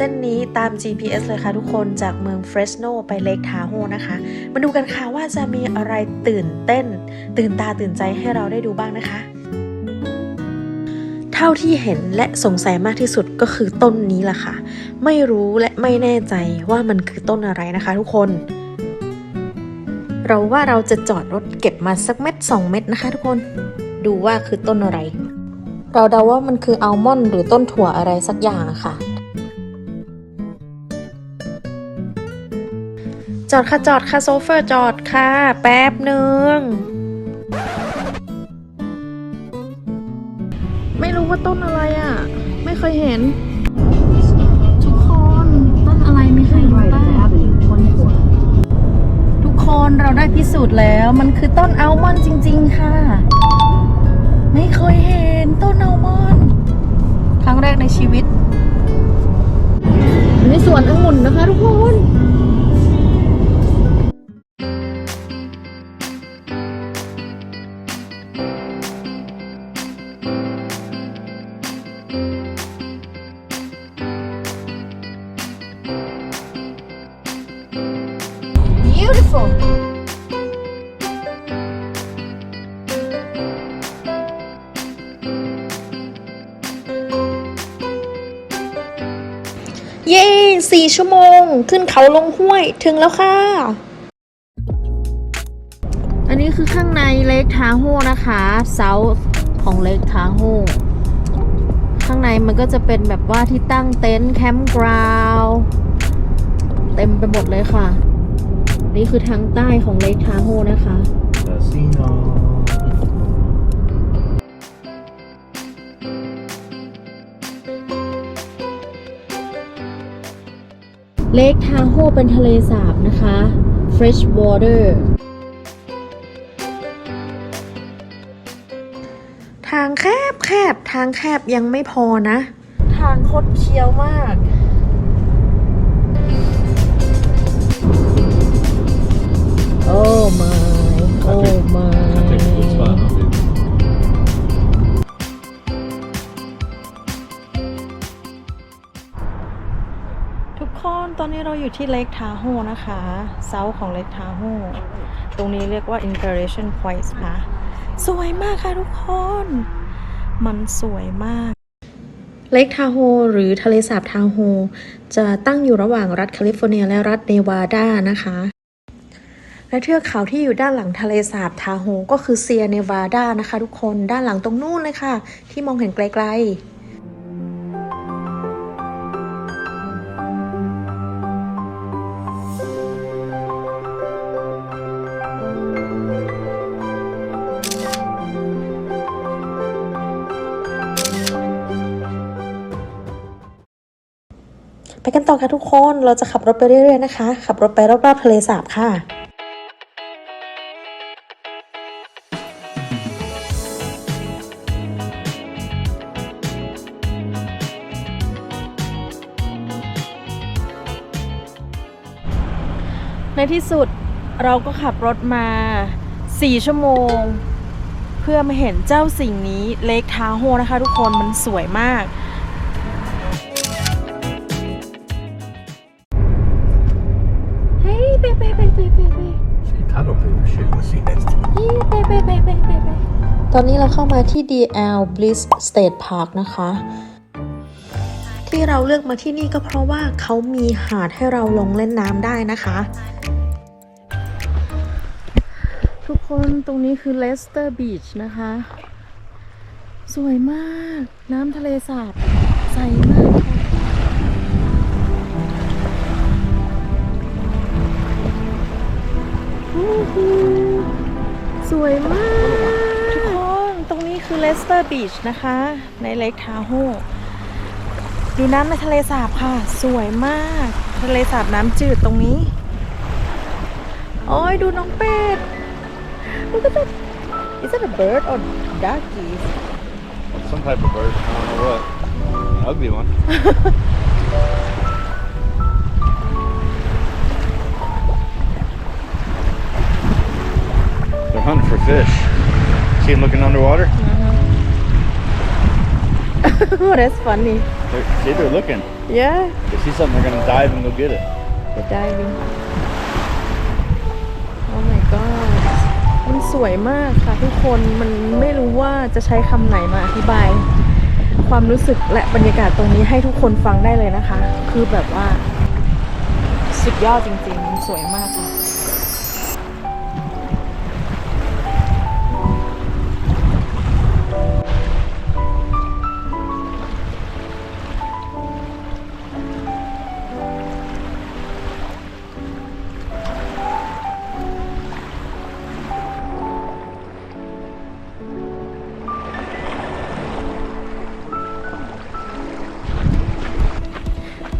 เส้นนี้ตาม GPS เลยค่ะทุกคนจากเมืองเฟรสโนไปเลกทาโฮนะคะ มาดูกันค่ะว่าจะมีอะไรตื่นเต้น ตื่นตาตื่นใจให้เราได้ดูบ้างนะคะ เท่าที่เห็นและสงสัยมากที่สุดก็คือต้นนี้แหละค่ะ ไม่รู้และไม่แน่ใจว่ามันคือต้นอะไรนะคะทุกคน เราว่าเราจะจอดรถเก็บมาสักเม็ดสองเม็ดนะคะ ทุกคนดูว่าคือต้นอะไรเราเดาว่ามันคืออัลมอนด์หรือต้นถั่วอะไรสักอย่างอะค่ะ จอดค่ะจอดค่ะโซเฟอร์จอดค่ะ แป๊บหนึ่งไม่รู้ว่าต้นอะไรอะ ไม่เคยเห็น ทุกคนต้นอะไรไม่เคยรู้บ้างทุกคนเราได้พิสูจน์แล้ว มันคือต้นอัลมอนด์จริง ๆ ค่ะ ไม่เคยเห็นต้นอัลมอนด์ครั้งแรกในชีวิตในสวนองุ่นนะคะทุกคน beautiful เย้สี่ชั่วโมง ขึ้นเขาลงห้วย ถึงแล้วค่ะ อันนี้คือข้างในเลกทาโฮนะคะ เซาของเลกทาโฮข้างในมันก็จะเป็นแบบว่าที่ตั้งเต็นท์แคมป์กราว เต็มไปหมดเลยค่ะ นี่คือทางใต้ของเลกทาโฮนะคะ Casino. เลกทาโฮเป็นทะเลสาบนะคะ fresh water ทางแคบแคบทางแคบยังไม่พอนะ ทางคดเคี้ยวมาก ที่เล k ทาโฮนะคะเซาของเล k ทาโฮตรงนี้เรียกว่า Inspiration Point นะ สวยมากค่ะทุกคน มันสวยมากเล k ทาโฮหรือทะเลสาบทาโฮจะตั้งอยู่ระหว่างรัฐแคลิฟอร์เนียและรัฐเนวาดานะคะ และเทือกเขาที่อยู่ด้านหลังทะเลสาบทาโฮก็คือเซียเนวาดานะคะ ทุกคนด้านหลังตรงนู้นเลยค่ะ ที่มองเห็นไกลๆ ไปกันต่อค่ะทุกคนเราจะขับรถไปเรื่อยๆนะคะ ขับรถไปรอบๆทะเลสาบค่ะในที่สุดเราก็ขับรถมา4ชั่วโมง เพื่อมาเห็นเจ้าสิ่งนี้เลกทาโฮนะคะ ทุกคนมันสวยมาก ตอนนี้เราเข้ามาที่ DL Bliss State Park นะคะ ที่เราเลือกมาที่นี่ก็เพราะว่าเขามีหาดให้เราลงเล่นน้ำได้นะคะ ทุกคนตรงนี้คือ Leicester Beach นะคะ สวยมากน้ำทะเลสาบ รงนี้คือ Leicester Beach นะคะ ในเลกทาโฮดูน้ำในทะเลสาบค่ะ สวยมาก ทะเลสาบน้ำจืดตรงนี้ โอ้ยดูน้องเป็ด Look at that Is that a bird or ducky Some type of bird. I don't know what. An ugly one. They're hunting for fish. See him looking underwater? That's funny They're, see, they're looking. yeah They see something, they're gonna dive and go get it. the diving oh my god มันสวยมากค่ะทุกคนมันไม่รู้ว่าจะใช้คำไหนมาอธิบาย ความรู้สึกและบรรยากาศตรงนี้ให้ทุกคนฟังได้เลยนะคะ คือแบบว่า สุดยอดจริงๆ มันสวยมากค่ะ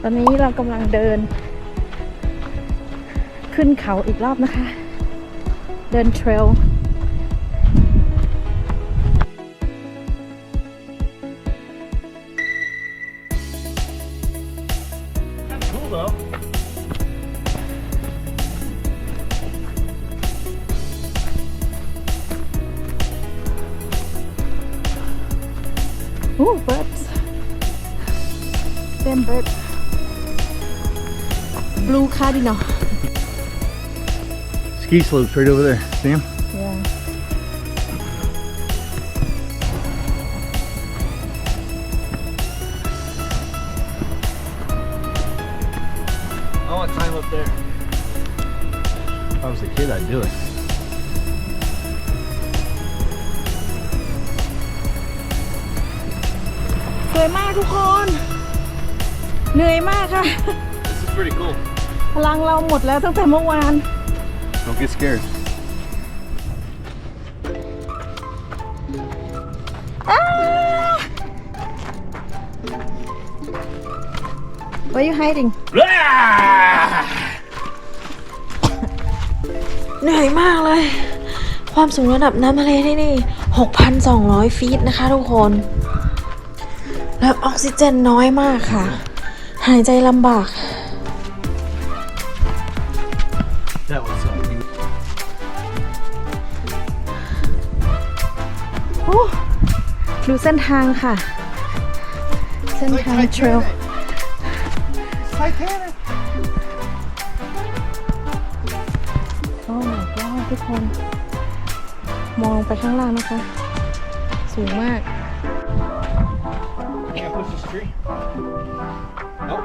ตอนนี้เรากำลังเดิน ขึ้นเขาอีกรอบนะคะ เดินเทรล Cool though. โอ้ birds same bird blue cardinal Ski slopes right over there. See 'em? yeah I want to climb up there. If I was a kid, I'd do it. สวยมากทุกคนเหนื่อยมากค่ะ This is pretty cool. พลังเราหมดแล้วตั้งแต่เมื่อวาน Don't get scared. อ้า Where you hiding เหนื่อยมากเลย ความสูงระดับน้ำทะเลที่นี่ 6,200 ฟีตนะคะทุกคน แล้วออกซิเจนน้อยมากค่ะ หายใจลำบาก ดูเส้นทางค่ะ เส้นทางเทรล Titanic. โอ้ my god ทุกคน มองลงไปข้างล่างนะคะ สูงมาก Can't push this tree. Nope.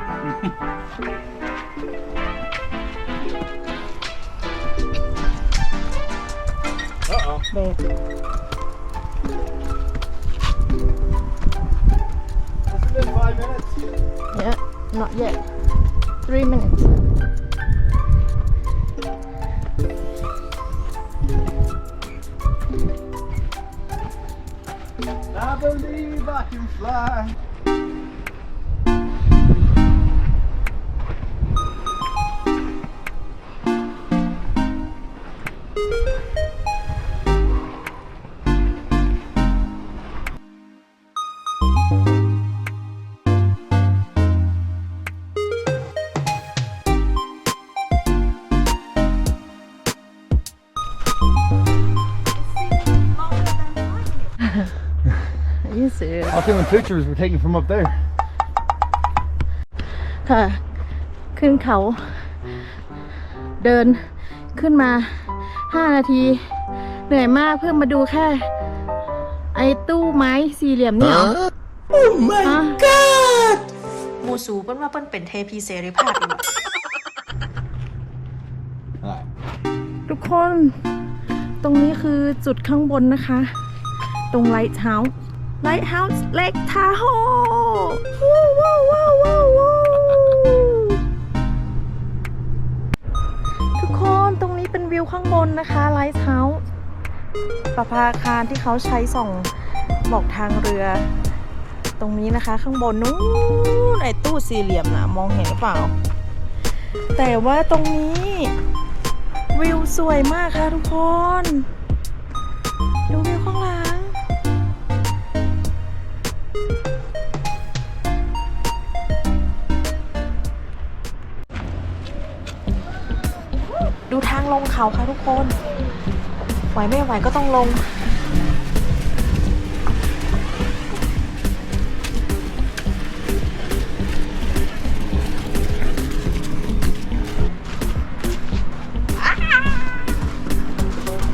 uh oh. เ minutes? yeah not yet three minutes I believe I can fly. Are you serious I'll see the pictures we're taking from up there. ค่ะ ขึ้นเขา เดินขึ้นมา 5 นาที เหนื่อยมากเพื่อมาดูแค่ ไอ้ตู้ไม้สี่เหลี่ยมนี่เหรอ Oh my god มูสูเปิ้นว่าเปิ้นเป็นเทพีเสรีภาพอีก Alright. ทุกคน ตรงนี้คือจุดข้างบนนะคะ ตรงไลท์เฮาส์ไลท์เฮาส์เล็กทาโฮว้าวว้าวว้าวว้าวทุกคนตรงนี้เป็นวิวข้างบนนะคะไลท์เฮาส์ประภาคารที่เขาใช้ส่องบอกทางเรือ ตรงนี้นะคะข้างบนนู้นไอตู้สี่เหลี่ยมนะมองเห็นหรือเปล่า แต่ว่าตรงนี้วิวสวยมากค่ะทุกคน เขาค่ะทุกคน ไหวไม่ไหวก็ต้องลง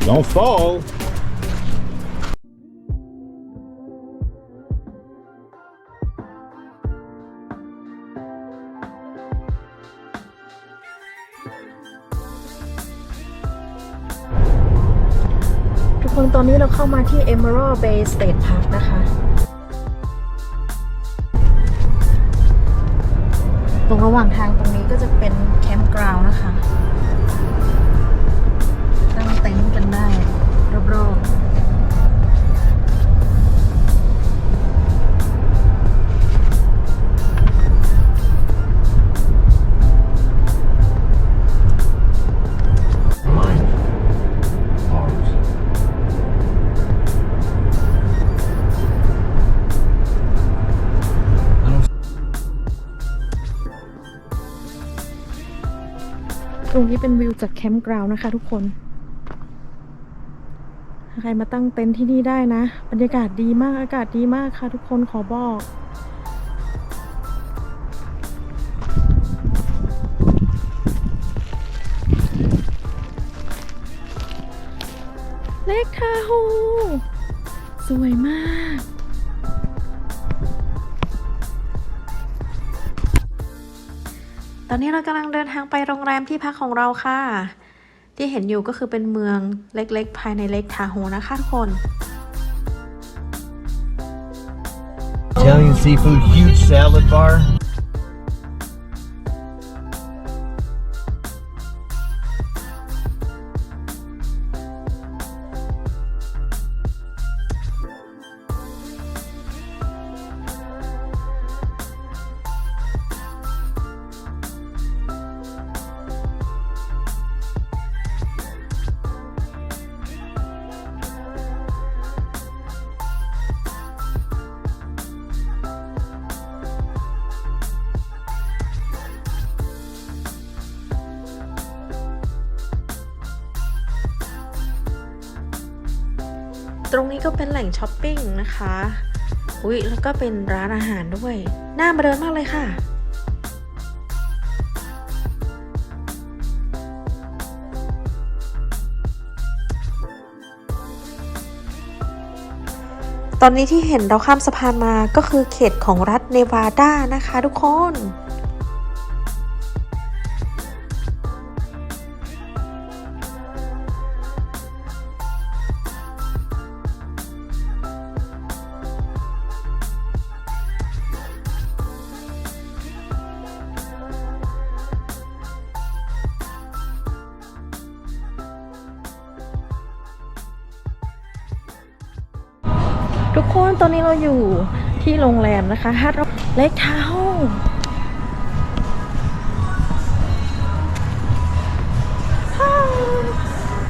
Don't fall. ตอนนี้เราเข้ามาที่ Emerald Bay State Park นะคะ ตรงระหว่างทางตรงนี้ก็จะเป็นแคมป์กราวน์นะคะ นี้เป็นวิวจากแคมป์กราวนะคะทุกคนใครมาตั้งเต็นท์ที่นี่ได้นะ บรรยากาศดีมากอากาศดีมากค่ะ ทุกคนขอบอก เล็กทาโฮสวยมาก ตอนนี้เรากำลังเดินทางไปโรงแรมที่พักของเราค่ะ ที่เห็นอยู่ก็คือเป็นเมืองเล็กๆ ภายในเล็กทาโฮนะคะทุกคน Italian seafood, huge salad bar. ตรงนี้ก็เป็นแหล่งช้อปปิ้งนะคะอุ๊ยแล้วก็เป็นร้านอาหารด้วย น่ามาเดินมากเลยค่ะ ตอนนี้ที่เห็นเราข้ามสะพานมาก็คือเขตของรัฐเนวาดานะคะทุกคน ทุกคนตอนนี้เราอยู่ที่โรงแรมนะคะฮัทเล็กทาวน์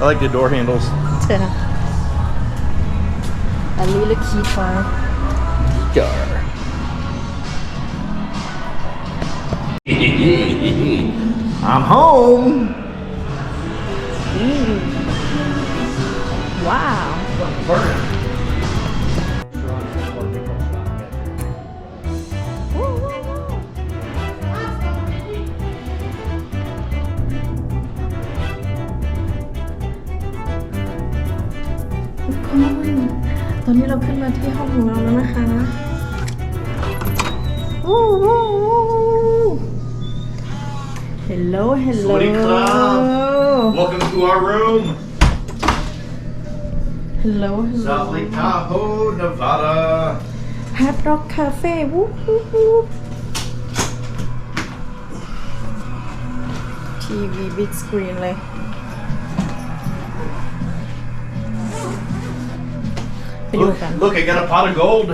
I like the door handles. เชิญนะอันนี้เลยคีฟา Gar. I'm home. ว้าวทุ ขึ้นมาที่ห้องของเราแล้วนะคะโอ้โห Hello Hello สวัสดีครับ Welcome to our room. Hello Hello South Lake Tahoe, Nevada. Hard Rock Cafe วู้ฮู้ฮู้ทีวีบิ๊กสกรีนเลย ไปดู Look, กัน look, I got a pot of gold.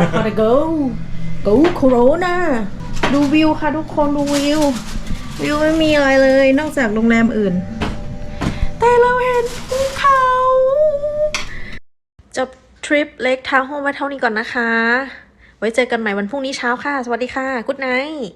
I gotta go go Corona ดูวิวค่ะทุกคนดูวิว วิวไม่มีอะไรเลย นอกจากโรงแรมอื่น แต่เราเห็นภูเขา จบทริปเล็กทาวน์โฮมไว้เท่านี้ก่อนนะคะ ไว้เจอกันใหม่วันพรุ่งนี้เช้าค่ะ สวัสดีค่ะ กุ๊ดไนท์